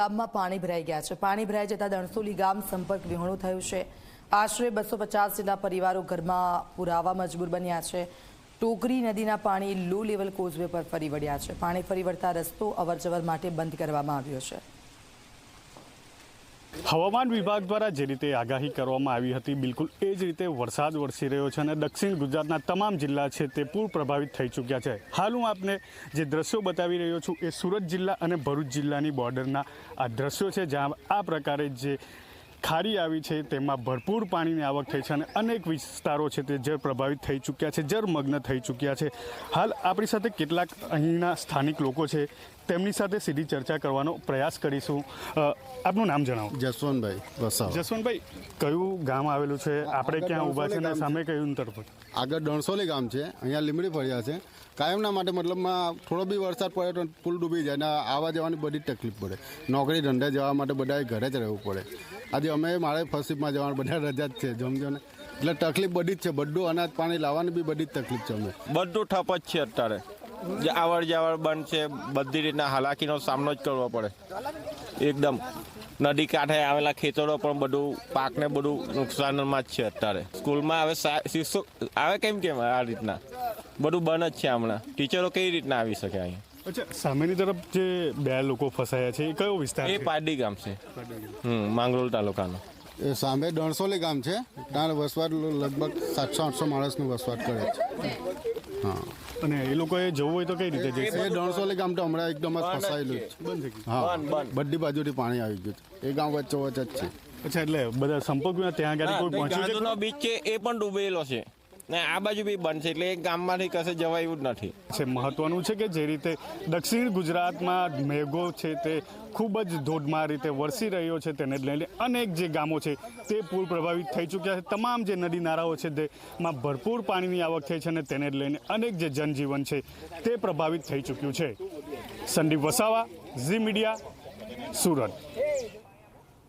ગામમાં પાણી ભરાઈ ગયા છે. પાણી ભરાઈ જતા દણસોલી ગામ સંપર્ક વિહોણું થયું છે. આશરે બસો પચાસ જેટલા પરિવારો ઘરમાં પુરાવા મજબૂર બન્યા છે. ટોકરી નદીના પાણી લો લેવલ કોઝવે પર ફરી વળ્યા છે. પાણી ફરી વળતા રસ્તો અવરજવર માટે બંધ કરવામાં આવ્યો છે. હવામાન વિભાગ દ્વારા જે રીતે આગાહી કરવામાં આવી હતી, બિલકુલ એ જ રીતે વરસાદ વરસી રહ્યો છે અને દક્ષિણ ગુજરાતના તમામ જિલ્લા છે તે પૂર પ્રભાવિત થઈ ચૂક્યા છે. હાલ હું આપને જે દ્રશ્યો બતાવી રહ્યો છું એ સુરત જિલ્લા અને ભરૂચ જિલ્લાની બોર્ડરના આ દ્રશ્યો છે, જ્યાં આ પ્રકારે જે ખાડી આવી છે તેમાં ભરપૂર પાણીની આવક થઈ છે અને અનેક વિસ્તારો છે તે જળ પ્રભાવિત થઈ ચૂક્યા છે, જળમગ્ન થઈ ચૂક્યા છે. હાલ આપણી સાથે કેટલાક અહીંના સ્થાનિક લોકો છે તેમની સાથે સીધી ચર્ચા કરવાનો પ્રયાસ કરીશું. આપનું નામ જણાવો. જસવંતભાઈ વસાવ. જસવંતભાઈ કયું ગામ આવેલું છે? આપણે ક્યાં ઊભા છે ને સામે કયું તરફ આગળ ડણસોલી ગામ છે. અહીંયા લીમડી ફળિયા છે. કાયમના માટે મતલબમાં થોડો બી વરસાદ પડે તો પુલ ડૂબી જાય ને આવવા જવાની બધી જ તકલીફ પડે. નોકરી ધંધે જવા માટે બધાએ ઘરે જ રહેવું પડે. આજે અમે મારે ફસીમાં જવાનું બધા રજા જ છે જમજો ને. એટલે તકલીફ બધી જ છે. બધું અનાજ પાણી લાવવાની બી બધી જ તકલીફ છે અમે બધું ઠપ જ છે અત્યારે. જે આવડ જાવડ બંધ છે બધી રીતના હાલાકીનો સામનો જ કરવો પડે. એકદમ નદી કાંઠે આવેલા ખેતરો પણ બધું પાકને બધું નુકસાનમાં જ છે અત્યારે. સ્કૂલમાં હવે સા- આવે કેમ કેમ આ રીતના? બધું બંધ જ છે હમણાં. ટીચરો કઈ રીતના આવી શકે અહીં? અચ્છા સામેની તરફ જે બે લોકો ફસાયા છે એ કયો વિસ્તાર એ પારડી ગામ છે. હમ માંગરોળ તાલુકાનો. એ સામે દણસોલી ગામ છે. ત્યાં વસવાટ લગભગ સાતસો આઠસો માણસનું વસવાટ કરે છે. હા. અને એ લોકોએ જવું હોય તો કઈ રીતે જશે એ ડણસોલી ગામ તો હમણાં એકદમ જ ફસાયેલું છે. બંધ થઈ ગયું. હા. બંધ, બાજુથી પાણી આવી ગયું છે. એ ગામ વચ્ચે વચ્ચે જ છે. અચ્છા એટલે બધા સંપર્કમાં ત્યાં આગળ કોઈ પહોંચ્યું છે બીચ છે એ પણ ડૂબેલો છે. ને આ બાજુ બી બંધ એટલે એ ગામમાંથી કશે જવાય એવું જ નથી. છે, મહત્વનું છે કે જે રીતે દક્ષિણ ગુજરાતમાં મેઘો છે તે ખૂબ જ ધોધમાર રીતે વરસી રહ્યો છે તેને લઈને અનેક જે ગામો છે તે પૂર પ્રભાવિત થઈ ચૂક્યા છે. તમામ જે નદી નાળાઓ છે તેમાં ભરપૂર પાણીની આવક થઈ છે અને તેને લઈને અનેક જે જનજીવન છે તે પ્રભાવિત થઈ ચૂક્યું છે. સંદીપ વસાવા, ઝી મીડિયા, સુરત.